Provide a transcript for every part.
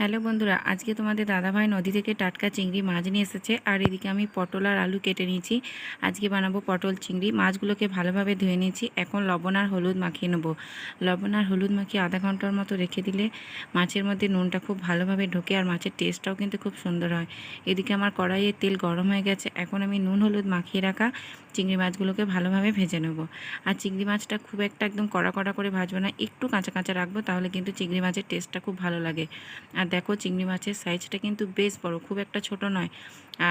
Hello বন্ধুরা, আজকে তোমাদের দাদাভাই নদী থেকে টাটকা চিংড়ি মাছ নিয়ে এসেছে, আর এদিকে আমি পটল আর আলু কেটে নিয়েছি। আজকে বানাবো পটল চিংড়ি, মাছগুলোকে ভালোভাবে ধুয়ে নিয়েছি। এখন লবণ আর হলুদ মাখিয়ে নেব। লবণ আর হলুদ মাখিয়ে আধা ঘণ্টার মতো রেখে দিলে মাছের মধ্যে নুনটা খুব ভালোভাবে ঢোকে আর মাছের টেস্টটাও কিন্তু খুব সুন্দর হয়। এদিকে আমার কড়াইয়ে তেল গরম হয়ে গেছে, এখন আমি নুন হলুদ মাখিয়ে রাখা চিংড়ি মাছগুলোকে ভালোভাবে ভেজে নেব। আর চিংড়ি মাছটা খুব একটা একদম কড়া কড়া করে ভাজবো না, একটু কাঁচা কাঁচা রাখব, তাহলে কিন্তু চিংড়ি মাছের টেস্টটা খুব ভালো লাগে। আর দেখো চিংড়ি মাছের সাইজটা কিন্তু বেশ বড়, খুব একটা ছোট নয়।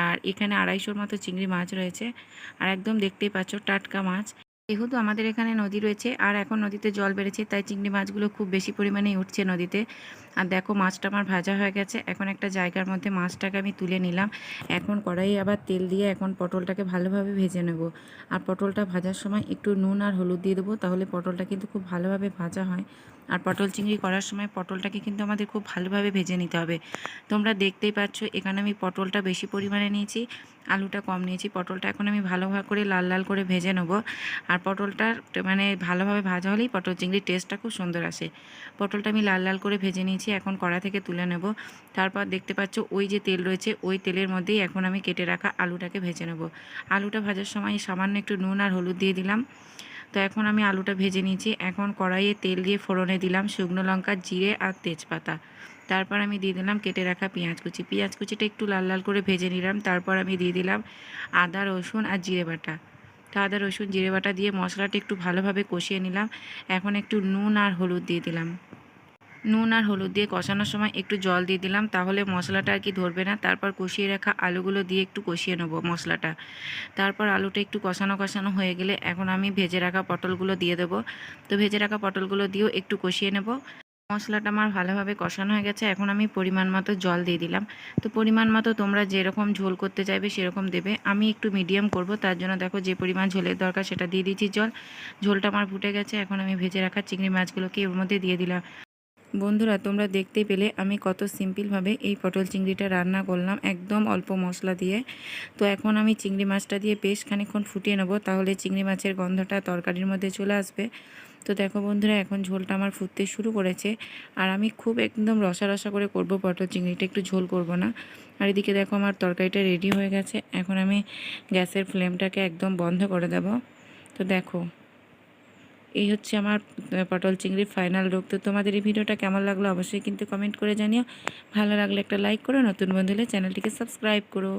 আর এখানে আড়াইশোর মতো চিংড়ি মাছ রয়েছে। আর একদম দেখতেই পাচ্ছ টাটকা মাছ। যেহেতু আমাদের এখানে নদী রয়েছে, আর এখন নদীতে জল বেড়েছে, তাই চিংড়ি মাছগুলো খুব বেশি পরিমাণেই উঠছে নদীতে। আর দেখো মাছটা আমার ভাজা হয়ে গেছে। এখন একটা জায়গার মধ্যে মাছটাকে আমি তুলে নিলাম। এখন কড়াইয়ে আবার তেল দিয়ে এখন পটলটাকে ভালোভাবে ভেজে নেব। আর পটলটা ভাজার সময় একটু নুন আর হলুদ দিয়ে দেবো, তাহলে পটলটা কিন্তু খুব ভালোভাবে ভাজা হয়। আর পটল চিংড়ি করার সময় পটলটাকে কিন্তু আমাদের খুব ভালোভাবে ভেজে নিতে হবে। তোমরা দেখতেই পাচ্ছ এখানে আমি পটলটা বেশি পরিমাণে নিয়েছি, আলুটা কম নিয়েছি। পটলটা এখন আমি ভালোভাবে করে লাল লাল করে ভেজে নেব। আর পটলটা মানে ভালোভাবে ভাজা হলেই পটল চিংড়ির টেস্টটা খুব সুন্দর আসে। পটলটা আমি লাল লাল করে ভেজে নিয়েছি। এখন কড়া থেকে তুলে নেব। তারপর দেখতে পাচ্ছ ওই যে তেল রয়েছে, ওই তেলের মধ্যেই এখন আমি কেটে রাখা আলুটাকে ভেজে নেব। আলুটা ভাজার সময় সামান্য একটু নুন আর হলুদ দিয়ে দিলাম। তো এখন আমি আলুটা ভেজে নিয়েছি। এখন কড়াইয়ে তেল দিয়ে ফোড়নে দিলাম শুকনো লঙ্কা, জিরে আর তেজপাতা। তারপর আমি দিয়ে দিলাম কেটে রাখা পেঁয়াজ কুচি। পেঁয়াজ কুচিটা একটু লাল লাল করে ভেজে নিলাম। তারপর আমি দিয়ে দিলাম আদা, রসুন আর জিরে বাটা। তো আদা, রসুন, জিরে বাটা দিয়ে মশলাটা একটু ভালোভাবে কষিয়ে নিলাম। এখন একটু নুন আর হলুদ দিয়ে দিলাম। নুন আর হলুদ দিয়ে কষানোর সময় একটু জল দিয়ে দিলাম, তাহলে মশলাটা আর কি ধরবে না। তারপর কষিয়ে রাখা আলুগুলো দিয়ে একটু কষিয়ে নেব মশলাটা। তারপর আলুটা একটু কষানো কষানো হয়ে গেলে এখন আমি ভেজে রাখা পটলগুলো দিয়ে দেবো। তো ভেজে রাখা পটলগুলো দিয়েও একটু কষিয়ে নেব। মশলাটা আমার ভালোভাবে কষানো হয়ে গেছে, এখন আমি পরিমাণ মতো জল দিয়ে দিলাম। তো পরিমাণ মতো তোমরা যেরকম ঝোল করতে চাইবে সেরকম দেবে। আমি একটু মিডিয়াম করব, তার জন্য দেখো যে পরিমাণ ঝোলের দরকার সেটা দিয়ে দিয়েছি জল। ঝোলটা আমার ফুটে গেছে, এখন আমি ভেজে রাখা চিংড়ি মাছগুলোকে এর মধ্যে দিয়ে দিলাম। বন্ধুরা, তোমরা দেখতেই পেলে আমি কত সিম্পলভাবে এই পটল চিংড়িটা রান্না করলাম, একদম অল্প মশলা দিয়ে। তো এখন আমি চিংড়ি মাছটা দিয়ে বেশ খানিক্ষণ ফুটিয়ে নেব, তাহলে চিংড়ি মাছের গন্ধটা তরকারির মধ্যে চলে আসবে। তো দেখো বন্ধুরা, এখন ঝোলটা আমার ফুটতে শুরু করেছে, আর আমি খুব একদম রসা রসা করে করব পটল চিংড়িটা, একটু ঝোল করব না। আর এদিকে দেখো আমার তরকারিটা রেডি হয়ে গেছে, এখন আমি গ্যাসের ফ্লেমটাকে একদম বন্ধ করে দেব। তো দেখো এই হচ্ছে আমার পটল চিংড়ির ফাইনাল রূপ। তো তোমাদের এই ভিডিওটা কেমন লাগল অবশ্যই কিন্তু কমেন্ট করে জানিও। ভালো লাগলে একটা লাইক করো, নতুন বন্ধু হলে চ্যানেলটিকে সাবস্ক্রাইব করো।